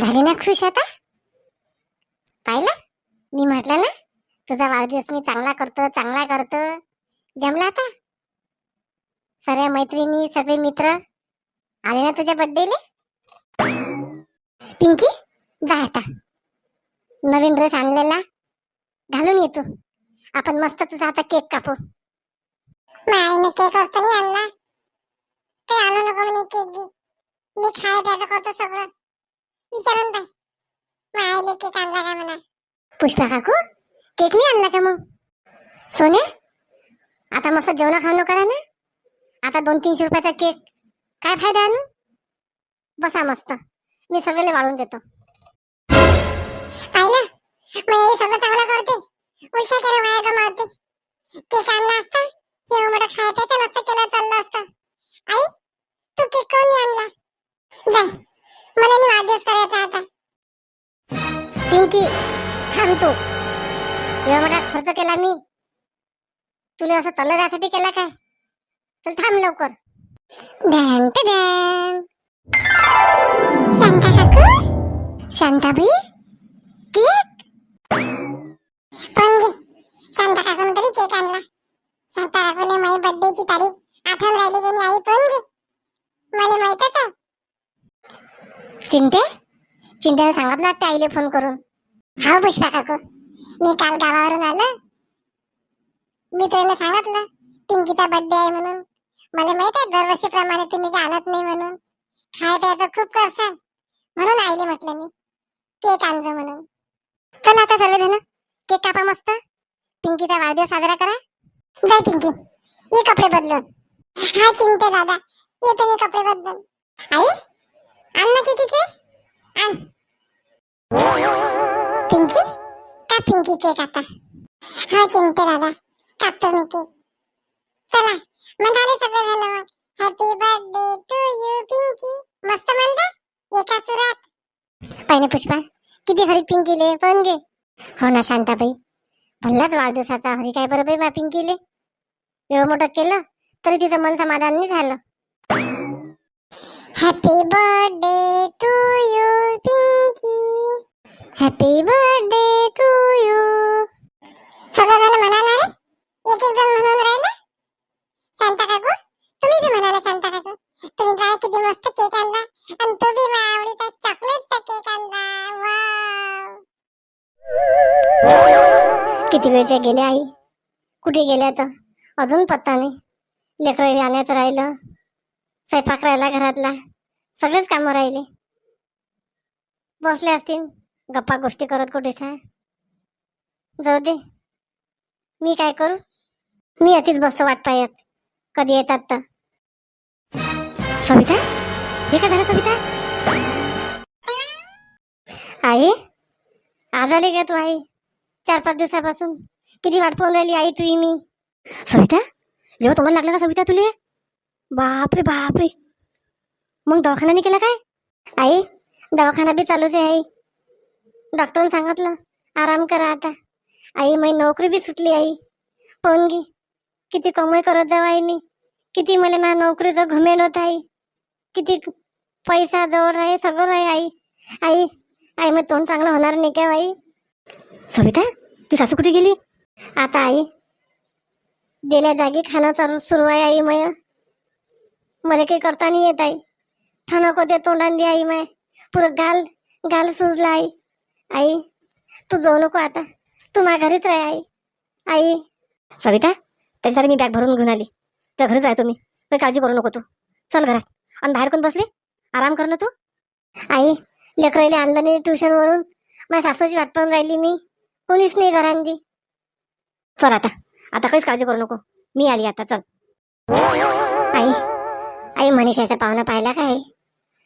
झाली ना खुश आता? पाहिलं? मी म्हटलं ना तुझा वाढदिवस मी चांगला करतो चांगला करतो. जमला आता? सगळ्या मैत्रिणी सगळे मित्र आले ना तुझ्या बर्थडेले पिंकी जा आता. नवीन ड्रेस आणलेला. घालून येतो आपण मस्त तुझा आता केक कापू. आईने केक असतो नाही आणला. ते आणू नको म्हणे केक मी खाय प्यायचं करतो सगळं. विचारून पाय मग आईने केक आणला का म्हणा पुष्पा काकू केक नाही आणला का मग सोने आता मस्त जेवण खाणं करा ना आता दोन तीनशे रुपयाचा केक काय फायदा आणू बसा मस्त मी सगळे वाळून देतो पाहिलं मग हे सगळं चांगलं करते उलशा केलं वाया गमावते केक आणला असता एवढं मोठं खाय प्यायचं नसतं केलं चाललं असतं आई तू केक काऊन नाही आणला जाय मला नाही वाढदिवस करायचा आता. पिंकी थांब तू. एवढा मोठा खर्च केला मी. तुला असं चाललं जायसाठी केला काय? चल थांब लवकर. ध्यान ते ध्यान शांता काकू? शांताबाई? केक? पण घे. शांता काकू तरी शांता काकूने माझी बर्थडेची तारीख आठवण राहिली की नाही आई पण घे मला माहितच आहे चिंते? चिंतेने सांगितलं वाटतं आईले फोन करून. हा पुष्पा काकू. मी काल गावावरून आलं. मी त्यांना सांगितलं पिंकीचा बर्थडे आहे म्हणून. मला माहीत आहे दरवर्षीप्रमाणे तुम्ही काही आणत नाही म्हणून. खाय प्यायचं खूप करसान म्हणून आईले म्हटलं मी केक आणजो म्हणून. चला आता सर्वजण केक कापा मस्त. पिंकीचा वाढदिवस साजरा करा. जाय पिंकी ये कपडे बदलून. हा चिंते दादा येतो मी कपडे बदलून. आई? आण ना केक इकडे आण पिंकी? का पिंकी केक आता हा हो, चिंते दादा. कापतो मी केक. चला म्हणाले सगळं झालं मग. Happy birthday to you Pinky. मस्त म्हणता एका सुरात. पाहिजे पुष्पा? किती हरी पिंकीले पण गे हो ना शांताबाई. भल्लाच वाढदिवसाचा हरी काय बरोबर बा पिंकीले? एवढं मोठं केलं तरी तिचं मन समाधान नाही झालं. Happy birthday to you Pinky happy birthday to you सगळं जण म्हणाला रे? एक एक जण म्हणून राहिला? शांता काकू तुम्ही बी म्हणाला शांता काकू. तुम्ही काय किती मस्त केक आणला. आणि तो बी माझ्या आवडीचा चॉकलेटचा केक आणला. किती वेळच्या गेल्या आई? कुठे गेल्या तर अजून पत्ता नाही. लेकरं आणायचं राहिलं. स्वयंपाक राहिला घरातला. सगळेच कामं राहिले. बसले असतील. गप्पा गोष्टी करत कुठेच्या? जाऊ दे. मी काय करू? मी अतिच बसतो वाट पाहत कधी येतात तर. सविता? हे का झालं सविता? आई? आज आले का तू आई? चार पाच दिवसापासून. किती वाट पाहून राहिली आई तुही मी? सविता? जेव्हा तुम्हाला लागलं का सविता तुले? बापरे बापरे. मग दवाखाना नाही केला काय? आई दवाखाना बी चालूच आहे आई. डॉक्टरने सांगितलं आराम करा आता. आई माझी नोकरी बी सुटली आई. पाहून घे. किती कमाई करत जाऊ आई मी किती मला माझ्या नोकरीचं घुमेण होत आहे किती पैसा जवळ आहे सगळं आहे आई. आई आई मग तोंड चांगलं होणार नाही का आई सविता तू सासू कुठे गेली? आता आई. गेल्या जागी खाणं चालू सुरू आहे आई मग. मला काही करता नाही येत आई. ठणक होते तोंडाने आई माय. पुरं गाल गाल सुजला आई. आई तू जाऊ नको आता. तू माझ्या घरीच राह आई. आई. सविता त्याच्यासाठी मी बॅग भरून घेऊन आली. तर घरीच आहे तुम्ही. काही काळजी करू नको तू. चल घरात. आणि बाहेर कोण बसले? आराम कर ना तू. आई लेकराईला आणलं नाही ट्युशन वरून. माझ्या सासूची वाट पाहून राहिली मी. कोणीच नाही घरांनी. चल आता. आता काहीच काळजी करू नको. मी आली आता. चल. मनीषाचा पाहुणा पाहिला काय?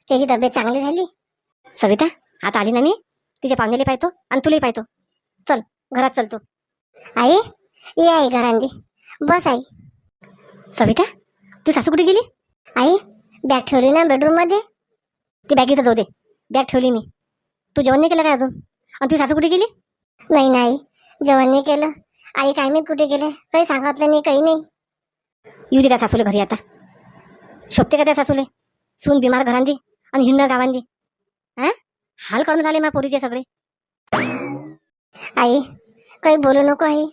त्याची तब्येत चांगली झाली? सविता आता आली ना मी? तिच्या पाहुण्याला पाहतो आणि तुलाही पाहतो. चल घरात चल तू. आई ये आई घरांनी बस आई. सविता तू सासू कुठे गेली? आई बॅग ठेवली ना बेडरूममध्ये ती बॅगीचं जाऊ दे. बॅग ठेवली मी. तू जेवण नाही केलं काय अजून? आणि तू सासू कुठे गेली? नाही नाही जेवण नाही केलं. आई काय नाही कुठे गेले? काही सांगितलं नाही काही नाही. येऊ दे त्या सासूला घरी आता. शोभते का त्या सासूले. सून बिमार घरांदी आणि हिंड गावांदी. हा हाल करून झाले माझ्या पोरीचे सगळे. आई काही बोलू नको आई.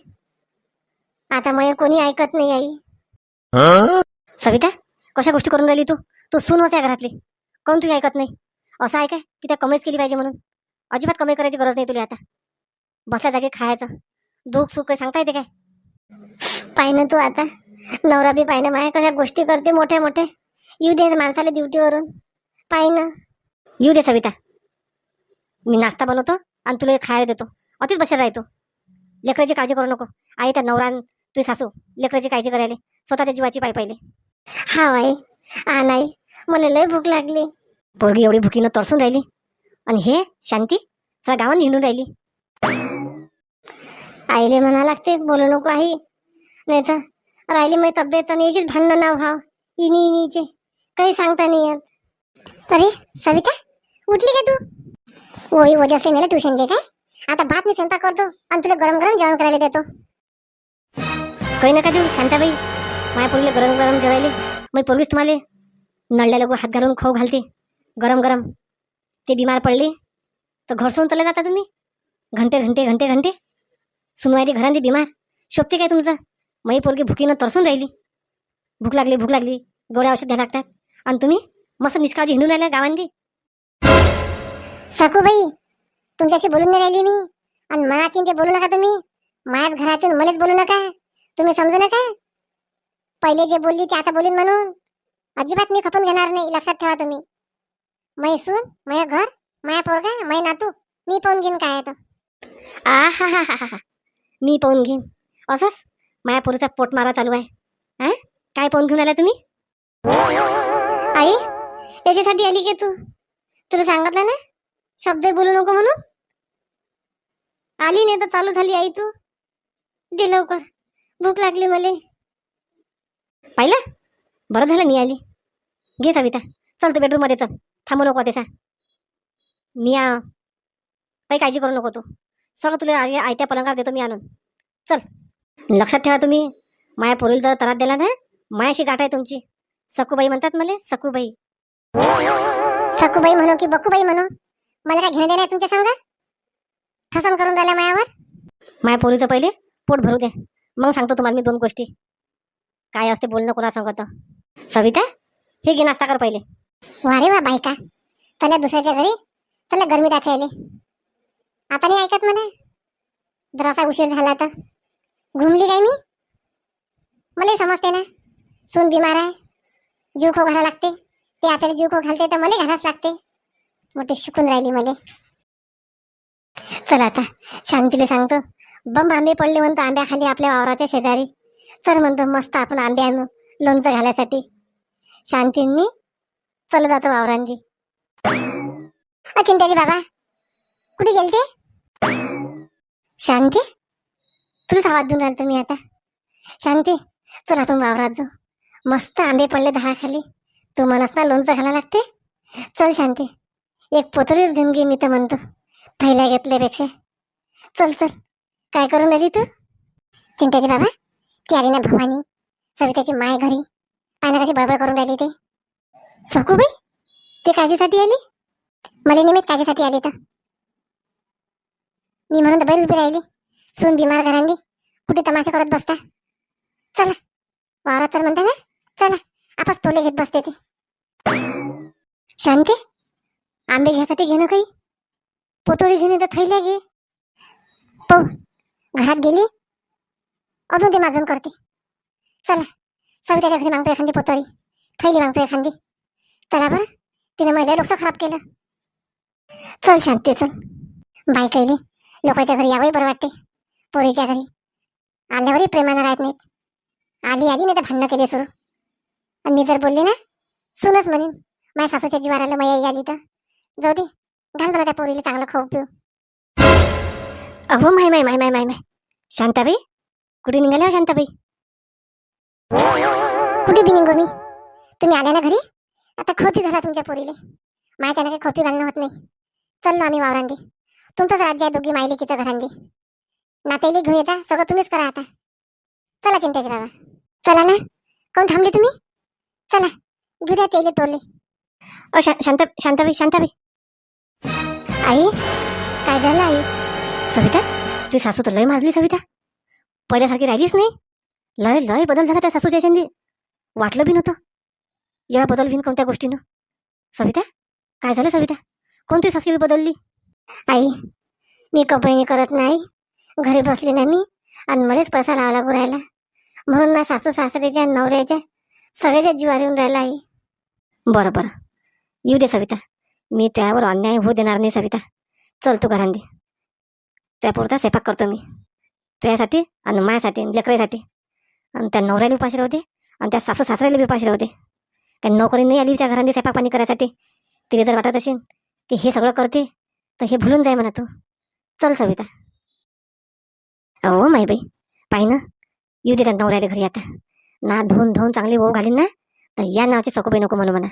आता मग कोणी ऐकत नाही आई. सविता कशा गोष्टी करून राहिली तू? तू सून होत्या घरातली. कोण तुझी ऐकत नाही? असं आहे काय? की त्या कमाईच केली पाहिजे म्हणून. अजिबात कमाई करायची गरज नाही तुला आता. बसल्या जागी खायचं. दुःख सुख काही सांगता येते काय? पाय ना तू आता. नवरा बी पाय ना माया कशा गोष्टी करते मोठ्या मोठ्या. येऊ दे माणसाला ड्युटीवरून. पाय ना. येऊ दे सविता. मी नाश्ता बनवतो आणि तुला खायला देतो. अतिच बसेल राहतो. लेकराची काळजी करू नको. आई त्या नवरान तुझी सासू लेकराची काळजी करायला. स्वतःच्या जीवाची पाय पाहिले. हा आई आ नाही. मला लय भूक लागली. पोरगी एवढी भुकीनं तरसून राहिली. आणि हे शांती सगळ्या गावात हिंडून राहिली. आईले म्हणा लागते बोलू नको आई. नाही तर राहिली माझी तब्येत आणि याचीच भांडणं नाव भाव इनी इनीचे. काही सांगता नाही येत. अरे सविता उठली का तू? ओही वजह नेलं मला ट्युशन दे काय? आता भात मी स्वयंपाक करतो आणि तुला गरम गरम जेवण करायला देतो. काही नका देऊ शांताबाई. माझ्या पोरीला गरम गरम जेवायले. मग पोरगीच तुम्हाला. नळल्या लोक हात घालून खाऊ घालते. गरम गरम. ते बिमार पडले. तर घर सोडून चालले जाता तुम्ही. घंटे घंटे घंटे घंटे. सुनवायली घरांनी बिमार. शोभते काय तुमचं? मही पोरगी भुकीनं तरसून राहिली. भूक लागली भूक लागली. गोळ्या औषध घ्यायला लागतात. आणि तुम्ही मस्त निष्काळजी हिंडून राहिल्या गावांनी? सखूबाई तुमच्याशी बोलून नाही राहिली मी. आणि मनातून ते बोलू नका तुम्ही. माझ्याच घरातून मलाच बोलू नका. तुम्ही समजू नका. पहिले जे बोलली ते आता बोलीन म्हणून. अजिबात मी खपून घेणार नाही लक्षात ठेवा तुम्ही. मै सून मय घर माया पोरगा मै नातू. मी पाहून घेईन काय तो. आ हा हा हा हा मी पाहून घेईन. असंच? माया पोरीचा पोट मारा चालू आहे. हा काय पाहून घेऊन आला तुम्ही? आई याच्यासाठी आली की तू? तुला सांगितलं ना? शब्द बोलू नको म्हणून. आली नाही तर चालू झाली आई तू. दे लवकर. भूक लागली मला. पाहिलं? बरं झालं मी आली. घे सविता. चल तू बेडरूममध्ये चल. थांबू नको त्याचा. मी आ काही काळजी करू नको तू. सगळं तुला आयत्या पलंगावर देतो मी आणून. चल. लक्षात ठेवा तुम्ही. माया पोरीला जर त्रास दिला ना मायाशी गाठ आहे तुमची. सकूबाई म्हणतात मला सकूबाई सकूबाई म्हणो की बकूबाई म्हणो. मला काय घेणं देणं आहे तुमच्या संग? ठसन करून राहिल्या मायावर? माया पोरीचं पहिले पोट भरू द्या मग सांगतो तुम्हाला मी दोन गोष्टी. काय असते बोलणं कोणा सांगत सविता हे घे नाश्ता कर पहिले. वारे वा बायका. त्याला दुसऱ्याच्या घरी. त्याला गरमी दाखवायले आता नाही ऐकत मला जरासा उशीर झाला तर. घुमली काय मी? मला समजते ना. सून बिमार आहे. जीव खो घाला लागते. ते आपल्याला जीव खो घालते तर मला घालाच लागते. मोठी शिकून राहिली मला. चल आता शांतीला सांगतो. बंब आंबे पडले म्हणतो आंब्याखाली आपल्या वावराच्या शेजारी. चल म्हणतो मस्त आपण आंबे आणू लोणचं घालायसाठी. शांतींनी चल जातो वावरांनी. अ, चिंताजी बाबा कुठे गेलते? शांती तुलाच आवाज देऊन राहिलो मी आता. शांती चल आपण वावरात जाऊ. मस्त आंबे पडले दहा खाली. तू म्हणस ना लोणचं घाला लागते? चल शांती. एक पोतळीच घेऊन घे मी तर म्हणतो. थैल्या घेतल्यापेक्षा. चल चल. काय करून आली तू? चिंताची बाबा ती आली ना भवानी. सविताची माय घरी. पाहिजे कशी बडबड करून राहिली ते. सकूबाई ते काजीसाठी आली? मला निमित्त काजीसाठी आली तर. मी म्हणून बैल उभी राहिली. सून बिमार घरांनी. कुठे तमाशा करत बसता? चला. वावरात तर म्हणता ना असते ते. शांती आंबे घ्यासाठी घेणं काही? पोतोळी घेणे तर थैल्या घे. पाहू घरात गेली? अजून ते माजून करते. चला सविताच्या घरी मागतो एखादी पोतोळी. थैली मागतो एखादी. चला बरं तिने महिला डोकं खराब केलं. चल शांती चल. बाई कैली लोकांच्या घरी यावंही बरं वाटते. पोरीच्या घरी. आल्यावरही प्रेमानं राहत नाहीत. आली आली नाही तर भांडणं केली सुरू आणि मी जर बोलली ना सुनच म्हणेन माझ्या सासूच्या जीवार आलं माई आली तर. जाऊ दे घाल मला त्या पोरीला चांगलं खाऊ पिऊ. अहो माय माय माय माय माय माय. शांताबाई कुठे निघाल्या हो शांताबाई? कुठे बी निघू मी? तुम्ही आल्या ना घरी? आता खोपी घाला तुमच्या पोरीले. माझ्याने काही खोपी घालणं होत नाही. चल ना आम्ही वावरांदी तुमचंच राज्य आहे दोघी मायलेकीचं घरांदी नातेली घेऊन येता सगळं तुम्हीच करा आता. चला चिंताजी बाबा. चला ना. कोण थांबले तुम्ही? चला घेऊ द्या टोले अ शा- शांत शांताबाई शांताबाई आई काय झालं आई? सविता तुझी सासू तर लय माजली सविता. पहिल्यासारखी राहिलीच नाही. लय लय बदल झाला त्या सासूच्या याच्यानी वाटलं बी नव्हतं. येळा बदल होईन कोणत्या गोष्टीनं? सविता काय झालं सविता? कोणती सासू बदलली? आई मी कपडे करत नाही. घरी बसली ना मी. आणि मलाच पैसा लावला गुरायला म्हणून ना सासू सासऱ्याच्या नवऱ्याच्या सगळ्याच्या जीवार येऊन राहिला आहे. बरं बरं. येऊ दे सविता. मी त्यावर अन्याय होऊ देणार नाही सविता. चल तू घरांदी त्यापुरता स्वयंपाक करतो मी. तुझ्यासाठी आणि माझ्यासाठी लेकरासाठी आणि त्या नवऱ्याला उपाशी राहते आणि त्या सासू सासऱ्याला बी उपाशी राहते काही नोकरी नाही आली त्या घरांनी स्वयंपाक पाणी करायसाठी. तिला जर वाटत असेल की हे सगळं करते तर हे भुलून जाय म्हणा तू. चल सविता. अहो माई बाई. पाहि ना येऊ दे त्या नवऱ्याला घरी आता. ना धुवून धुवून चांगली ओव घालीन ना? तर या नावाची सकोबाई नको म्हणू म्हणा